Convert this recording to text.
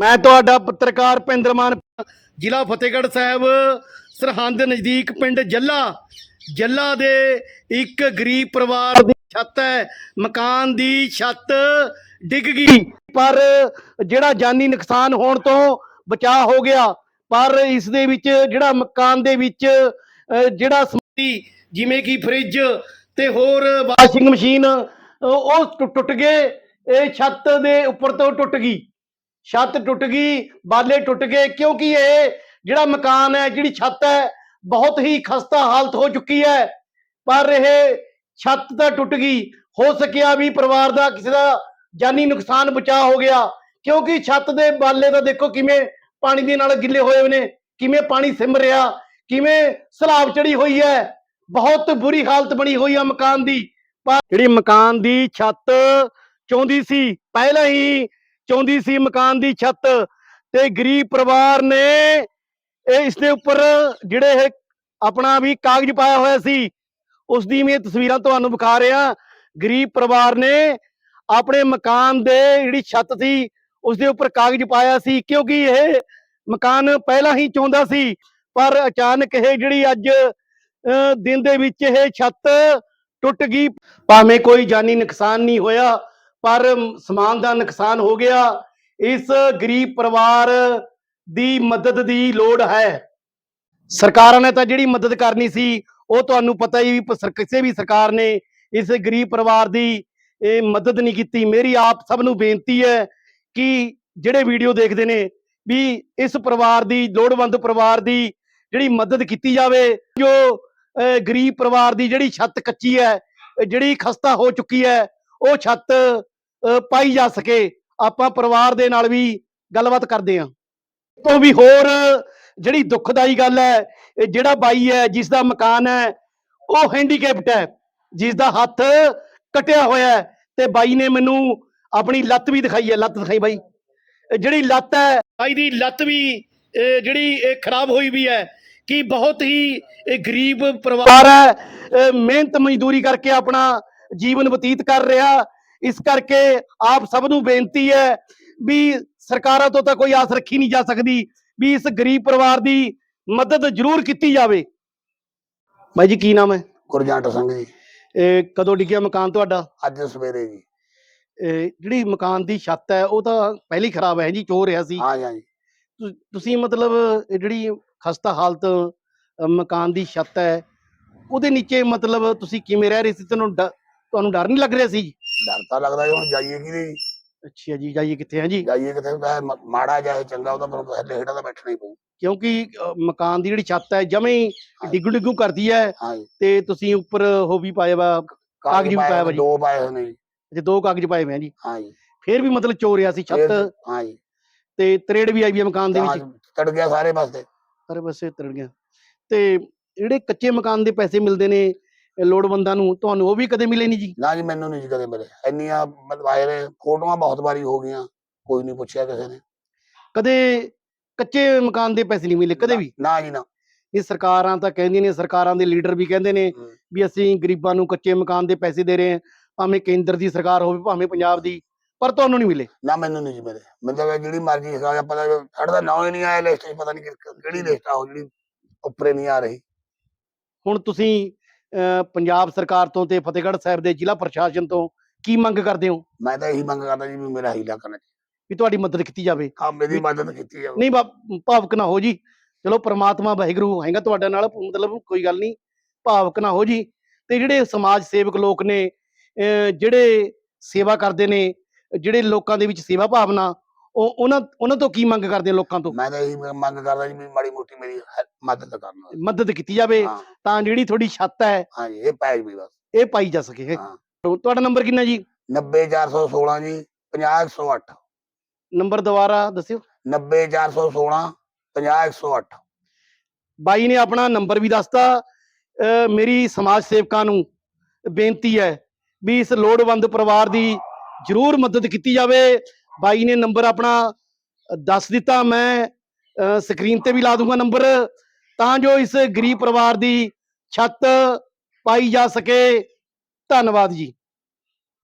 ਮੈਂ ਤੁਹਾਡਾ ਪੱਤਰਕਾਰ ਭਿੰਦਰਮਾਨ ਜ਼ਿਲ੍ਹਾ ਫਤਿਹਗੜ੍ਹ ਸਾਹਿਬ ਸਰਹੰਦ ਨਜ਼ਦੀਕ ਪਿੰਡ ਜੱਲਾ। ਜੱਲਾ ਦੇ ਇੱਕ ਗਰੀਬ ਪਰਿਵਾਰ ਦੀ ਛੱਤ ਹੈ। ਮਕਾਨ ਦੀ ਛੱਤ ਡਿੱਗ ਗਈ। ਪਰ ਜਿਹੜਾ ਜਾਨੀ ਨੁਕਸਾਨ ਹੋਣ ਤੋਂ ਬਚਾਅ ਹੋ ਗਿਆ ਪਰ ਇਸ ਦੇ ਵਿੱਚ ਜਿਹੜਾ ਮਕਾਨ ਦੇ ਵਿੱਚ ਜਿਹੜਾ ਸਮੱਤੀ ਜਿਵੇਂ ਕਿ ਫ੍ਰਿਜ ਤੇ ਹੋਰ ਵਾਸ਼ਿੰਗ ਮਸ਼ੀਨ ਉਹ ਟੁੱਟ ਗਏ। ਇਹ ਛੱਤ ਦੇ ਉੱਪਰ ਤੋਂ ਟੁੱਟ ਗਈ। ਛੱਤ ਟੁੱਟ ਗਈ, ਬਾਲੇ ਟੁੱਟ ਗਏ। ਕਿਉਂਕਿ ਇਹ? ਜਿਹੜਾ ਮਕਾਨ ਹੈ, ਜਿਹੜੀ ਛੱਤ ਹੈ, ਬਹੁਤ ਹੀ ਖਸਤਾ ਹਾਲਤ ਹੋ ਚੁੱਕੀ ਹੈ। ਪਰ ਇਹ ਛੱਤ ਤਾਂ ਟੁੱਟ ਗਈ। ਹੋ ਸਕਿਆ ਵੀ ਪਰਿਵਾਰ ਦਾ ਕਿਸੇ ਦਾ ਜਾਨੀ ਨੁਕਸਾਨ ਬਚਾ ਹੋ ਗਿਆ। ਕਿਉਂਕਿ ਛੱਤ ਦੇ ਬਾਲੇ ਤਾਂ ਦੇਖੋ ਕਿਵੇਂ ਪਾਣੀ ਦੇ ਨਾਲ ਗਿੱਲੇ ਹੋਏ ਨੇ, ਕਿਵੇਂ ਪਾਣੀ ਸਿਮ ਰਿਹਾ, ਕਿਵੇਂ ਸਲਾਬ ਚੜੀ ਹੋਈ ਹੈ। ਬਹੁਤ ਬੁਰੀ ਹਾਲਤ ਬਣੀ ਹੋਈ ਹੈ ਮਕਾਨ ਦੀ। ਪਰ ਜਿਹੜੀ ਮਕਾਨ ਦੀ ਛੱਤ ਚਾਹੁੰਦੀ ਸੀ, ਪਹਿਲਾਂ ਹੀ ਚਾਹੁੰਦੀ ਸੀ ਮਕਾਨ ਦੀ ਛੱਤ ਤੇ ਗਰੀਬ ਪਰਿਵਾਰ ਨੇ ਇਹ ਇਸ ਦੇ ਉੱਪਰ ਜਿਹੜੇ ਇਹ ਆਪਣਾ ਵੀ ਕਾਗਜ਼ ਪਾਇਆ ਹੋਇਆ ਸੀ, ਉਸ ਦੀ ਮੈਂ ਤਸਵੀਰਾਂ ਤੁਹਾਨੂੰ ਵਿਖਾ ਰਿਹਾ। ਗਰੀਬ ਪਰਿਵਾਰ ਨੇ ਆਪਣੇ ਮਕਾਨ ਦੇ ਜਿਹੜੀ ਛੱਤ ਸੀ, ਉਸ ਦੇ ਉੱਪਰ ਕਾਗਜ਼ ਪਾਇਆ ਸੀ, ਕਿਉਂਕਿ ਇਹ ਮਕਾਨ ਪਹਿਲਾਂ ਹੀ ਚਾਹੁੰਦਾ ਸੀ, ਪਰ ਅਚਾਨਕ ਇਹ ਜਿਹੜੀ ਅੱਜ ਦਿਨ ਦੇ ਵਿੱਚ ਇਹ ਛੱਤ ਟੁੱਟ ਗਈ। ਭਾਵੇਂ ਕੋਈ ਜਾਨੀ ਨੁਕਸਾਨ ਨਹੀਂ ਹੋਇਆ ਪਰ ਸਮਾਨ ਦਾ ਨੁਕਸਾਨ ਹੋ ਗਿਆ। ਇਸ ਗਰੀਬ ਪਰਿਵਾਰ ਦੀ ਮਦਦ ਦੀ ਲੋੜ ਹੈ। ਸਰਕਾਰਾਂ ਨੇ ਤਾਂ ਜਿਹੜੀ ਮਦਦ ਕਰਨੀ ਸੀ, ਉਹ ਤੁਹਾਨੂੰ ਪਤਾ ਹੀ ਕਿਸੇ ਵੀ ਸਰਕਾਰ ਨੇ ਇਸ ਗਰੀਬ ਪਰਿਵਾਰ ਦੀ ਇਹ ਮਦਦ ਨਹੀਂ ਕੀਤੀ। ਮੇਰੀ ਆਪ ਸਭ ਨੂੰ ਬੇਨਤੀ ਹੈ ਕਿ ਜਿਹੜੇ ਵੀਡੀਓ ਦੇਖਦੇ ਨੇ ਵੀ ਇਸ ਪਰਿਵਾਰ ਦੀ, ਲੋੜਵੰਦ ਪਰਿਵਾਰ ਦੀ ਜਿਹੜੀ ਮਦਦ ਕੀਤੀ ਜਾਵੇ, ਜੋ ਗਰੀਬ ਪਰਿਵਾਰ ਦੀ ਜਿਹੜੀ ਛੱਤ ਕੱਚੀ ਹੈ, ਜਿਹੜੀ ਖਸਤਾ ਹੋ ਚੁੱਕੀ ਹੈ, ਉਹ ਛੱਤ ਪਾਈ ਜਾ ਸਕੇ। ਆਪਾਂ ਪਰਿਵਾਰ ਦੇ ਨਾਲ ਵੀ ਗੱਲਬਾਤ ਕਰਦੇ ਹਾਂ। ਤੋਂ ਵੀ ਹੋਰ ਜਿਹੜੀ ਦੁੱਖਦਾਈ ਗੱਲ ਹੈ ਜਿਹੜਾ ਬਾਈ ਹੈ, ਜਿਸ ਦਾ ਮਕਾਨ ਹੈ, ਉਹ ਹੈਂਡੀਕੈਪਟ ਹੈ। ਜਿਸ ਦਾ ਹੱਥ ਕਟਿਆ ਹੋਇਆ ਤੇ ਬਾਈ ਨੇ ਮੈਨੂੰ ਆਪਣੀ ਲੱਤ ਵੀ ਦਿਖਾਈ ਹੈ। ਲੱਤ ਦਿਖਾਈ ਬਾਈ। ਜਿਹੜੀ ਲੱਤ ਹੈ, ਬਾਈ ਦੀ ਲੱਤ ਵੀ, ਇਹ ਜਿਹੜੀ ਖਰਾਬ ਹੋਈ ਵੀ ਹੈ ਕਿ ਬਹੁਤ ਹੀ ਗਰੀਬ ਪਰਿਵਾਰ ਹੈ ਮਿਹਨਤ ਮਜ਼ਦੂਰੀ ਕਰਕੇ ਆਪਣਾ ਜੀਵਨ ਬਤੀਤ ਕਰ ਰਿਹਾ। ਇਸ ਕਰਕੇ ਆਪ ਸਭ ਨੂੰ ਬੇਨਤੀ ਹੈ ਵੀ ਸਰਕਾਰਾਂ ਤੋਂ ਤਾਂ ਕੋਈ ਆਸ ਰੱਖੀ ਨਹੀਂ ਜਾ ਸਕਦੀ ਵੀ ਇਸ ਗਰੀਬ ਪਰਿਵਾਰ ਦੀ ਮਦਦ ਜ਼ਰੂਰ ਕੀਤੀ ਜਾਵੇ। ਬਾਈ ਜੀ ਕੀ ਨਾਮ ਹੈ? ਗੁਰਜੰਟ ਸਿੰਘ ਜੀ। ਇਹ ਕਦੋਂ ਡਿੱਗਿਆ ਮਕਾਨ ਤੁਹਾਡਾ? ਅੱਜ ਸਵੇਰੇ ਜੀ। ਇਹ ਜਿਹੜੀ ਮਕਾਨ ਦੀ ਛੱਤ ਹੈ ਉਹ ਤਾਂ ਪਹਿਲੇ ਖਰਾਬ ਹੈ ਜੀ ਚੋ ਰਿਹਾ ਸੀ। ਹਾਂ ਜੀ, ਹਾਂ ਜੀ। ਤੁ- ਤੁਸੀਂ ਮਤਲਬ ਇਹ ਜਿਹੜੀ ਖਸਤਾ ਹਾਲਤ ਅ, ਮਕਾਨ ਦੀ ਛੱਤ ਹੈ ਉਹਦੇ ਨੀਚੇ ਮਤਲਬ ਤੁਸੀਂ ਕਿਵੇਂ ਰਹਿ ਰਹੇ ਸੀ? ਤੁਹਾਨੂੰ ਡ- ਤੁਹਾਨੂੰ ਡਰ ਨਹੀਂ ਲੱਗ ਰਿਹਾ ਸੀ ਡਰ ਤਾਂ ਲੱਗਦਾ ਜੀ ਹੁਣ ਜਾਈਏ ਕਿਹਦੇ ਅੱਛਾ ਜੀ ਜਾਈਏ ਕਿੱਥੇ ਹਾਂ ਜੀ? ਜਾਈਏ ਕਿਤੇ ਤਾਂ ਮ- ਮਾੜਾ ਜਾਏ ਚੰਗਾ ਉਹਦਾ ਪਰ ਹੇਠਾਂ ਹੇਠਾਂ ਤਾਂ ਬੈਠਣਾ ਹੀ ਪਊ। ਕਿਉਂਕਿ ਅ, ਮਕਾਨ ਦੀ ਜਿਹੜੀ ਛੱਤ ਹੈ ਜਮੇ ਹੀ। ਡਿੱਗੂ ਡਿੱਗੂ ਕਰਦੀ ਹੈ। ਹਾਂ ਜੀ ਤੇ ਤੁਸੀਂ ਉੱਪਰ ਉਹ ਵੀ ਪਾਇਆ ਵਾ ਕਾਗਜ਼ ਵੀ ਪਾਇਆ ਵਾ ਜੀ। ਦੋ ਪਾਏ ਹੋਏ ਨੇ ਜੀ। ਜੇ ਦੋ ਕਾਗਜ਼ ਪਾਏ ਆ ਜੀ। ਹਾਂ ਜੀ ਫੇਰ ਵੀ ਮਤਲਬ ਚੋ ਰਿਹਾ ਸੀ ਛੱਤ। ਹਾਂ ਜੀ ਤੇ ਤਰੇੜ ਵੀ ਆਈ ਵੀ ਹੈ ਮਕਾਨ ਦੇ ਵਿੱਚ। ਤੜ ਗਿਆ ਸਾਰੇ ਪਾਸੇ। ਸਾਰੇ ਪਾਸੇ ਤਰੜ ਗਿਆ। ਤੇ ਜਿਹੜੇ ਕੱਚੇ ਮਕਾਨ ਦੇ ਪੈਸੇ ਮਿਲਦੇ ਨੇ ਲੋੜਵੰਦਾਂ ਨੂੰ ਤੁਹਾਨੂੰ ਉਹ ਵੀ ਕਦੇ ਮਿਲੇ ਨਹੀਂ ਜੀ? ਨਾ ਜੀ ਮੈਨੂੰ ਨਹੀਂ ਜੀ ਕਦੇ ਮਿਲੇ। ਇੰਨੀਆਂ ਮਤਲਬ ਆਏ ਨੇ ਫੋਟੋਆਂ ਬਹੁਤ ਵਾਰੀ ਹੋ ਗਈਆਂ ਕੋਈ ਨਹੀਂ ਪੁੱਛਿਆ ਕਿਸੇ ਨੇ। ਕਦੇ ਕੱਚੇ ਮਕਾਨ ਦੇ ਪੈਸੇ ਨਹੀਂ ਮਿਲੇ ਕਦੇ ਵੀ? ਨਾ ਜੀ ਨਾ। ਇਹ ਸਰਕਾਰਾਂ ਤਾਂ ਕਹਿੰਦੀਆਂ ਨੇ ਸਰਕਾਰਾਂ ਦੇ ਲੀਡਰ ਵੀ ਕਹਿੰਦੇ ਨੇ। ਵੀ ਅਸੀਂ ਗਰੀਬਾਂ ਨੂੰ ਕੱਚੇ ਮਕਾਨ ਦੇ ਪੈਸੇ ਦੇ ਰਹੇ ਹਾਂ ਭਾਵੇਂ ਕੇਂਦਰ ਦੀ ਸਰਕਾਰ ਹੋਵੇ ਭਾਵੇਂ ਪੰਜਾਬ ਦੀ ਪਰ ਤੁਹਾਨੂੰ ਨਹੀਂ ਮਿਲੇ। ਨਾ ਮੈਨੂੰ ਨਹੀਂ ਜੀ ਮਿਲੇ। ਤਾਂ ਜਿਹੜੀ ਮਰਜ਼ੀ ਹਿਸਾਬ ਪਤਾ ਸਾਡਾ ਤਾਂ ਨਾਂ ਹੀ ਨਹੀਂ ਆਇਆ ਲਿਸਟ 'ਚ ਪਤਾ ਨਹੀਂ ਕਿਹੜੀ ਲਿਸਟ ਆ ਉਹ ਜਿਹੜੀ ਉੱਪਰੇ ਨਹੀਂ ਆ ਰਹੀ। ਹੁਣ ਤੁਸੀਂ ਪੰਜਾਬ ਸਰਕਾਰ ਤੋਂ ਤੇ ਫਤਿਹਗੜ੍ਹ ਸਾਹਿਬ ਦੇ ਜ਼ਿਲ੍ਹਾ ਪ੍ਰਸ਼ਾਸਨ ਤੋਂ ਕੀ ਮੰਗ ਕਰਦੇ ਹੋ? ਮੈਂ ਤਾਂ ਇਹੀ ਮੰਗ ਕਰਦਾ ਜੀ ਵੀ ਮੇਰਾ ਹੀਲਾ ਕਰਨਾ। ਵੀ ਤੁਹਾਡੀ ਮਦਦ ਕੀਤੀ ਜਾਵੇ। ਹਾਂ ਮੇਰੀ ਮਦਦ ਕੀਤੀ ਜਾਵੇ। ਨਹੀਂ ਬਾ- ਭਾਵੁਕ ਨਾ ਹੋ ਜੀ। ਚਲੋ ਪ੍ਰਮਾਤਮਾ ਵਾਹਿਗੁਰੂ ਹੈਗਾ ਤੁਹਾਡੇ ਨਾਲ ਮਤਲਬ ਕੋਈ ਗੱਲ ਨਹੀਂ ਭਾਵੁਕ ਨਾ ਹੋ ਜੀ। ਤੇ ਜਿਹੜੇ ਸਮਾਜ ਸੇਵਕ ਲੋਕ ਨੇ ਅਹ ਜਿਹੜੇ ਸੇਵਾ ਕਰਦੇ ਨੇ ਜਿਹੜੇ ਲੋਕਾਂ ਦੇ ਵਿੱਚ ਸੇਵਾ ਭਾਵਨਾ ਉਹ ਉਹਨਾਂ ਉਹਨਾਂ ਤੋਂ ਕੀ ਮੰਗ ਕਰਦੇ ਆ ਲੋਕਾਂ ਤੋਂ? ਮੈਂ ਤਾਂ ਇਹੀ ਮੰਗ ਕਰਦਾ ਜੀ ਵੀ ਮਾੜੀ ਮੋਟੀ ਮੇਰੀ ਮਦਦ ਕਰਨਾ ਮਦਦ ਕੀਤੀ ਜਾਵੇ ਹਾਂ। ਤਾਂ ਜਿਹੜੀ ਤੁਹਾਡੀ ਛੱਤ ਹੈ ਹਾਂ ਜੀ ਇਹ ਪੈ ਵੀ ਬਸ। ਇਹ ਪਾਈ ਜਾ ਸਕੇ ਹਾਂ। ਤੁਹਾਡਾ ਨੰਬਰ ਕਿੰਨਾ ਜੀ? 90416 ਜੀ 50108 ਨੰਬਰ ਦੁਬਾਰਾ ਦੱਸਿਓ। 90416 50108 ਬਾਈ ਨੇ ਆਪਣਾ ਨੰਬਰ ਵੀ ਦੱਸਤਾ। ਅਹ ਮੇਰੀ ਸਮਾਜ ਸੇਵਕਾਂ ਨੂੰ ਬੇਨਤੀ ਹੈ ਵੀ ਇਸ ਲੋੜਵੰਦ ਪਰਿਵਾਰ ਦੀ ਜ਼ਰੂਰ ਮਦਦ ਕੀਤੀ ਜਾਵੇ। ਬਾਈ ਨੇ ਨੰਬਰ ਆਪਣਾ ਦੱਸ ਦਿੱਤਾ, ਮੈਂ ਸਕਰੀਨ ਤੇ ਵੀ ਲਾ ਦੂੰਗਾ ਨੰਬਰ। ਤਾਂ ਜੋ ਇਸ ਗਰੀਬ ਪਰਿਵਾਰ ਦੀ ਛੱਤ ਪਾਈ ਜਾ ਸਕੇ। ਧੰਨਵਾਦ ਜੀ।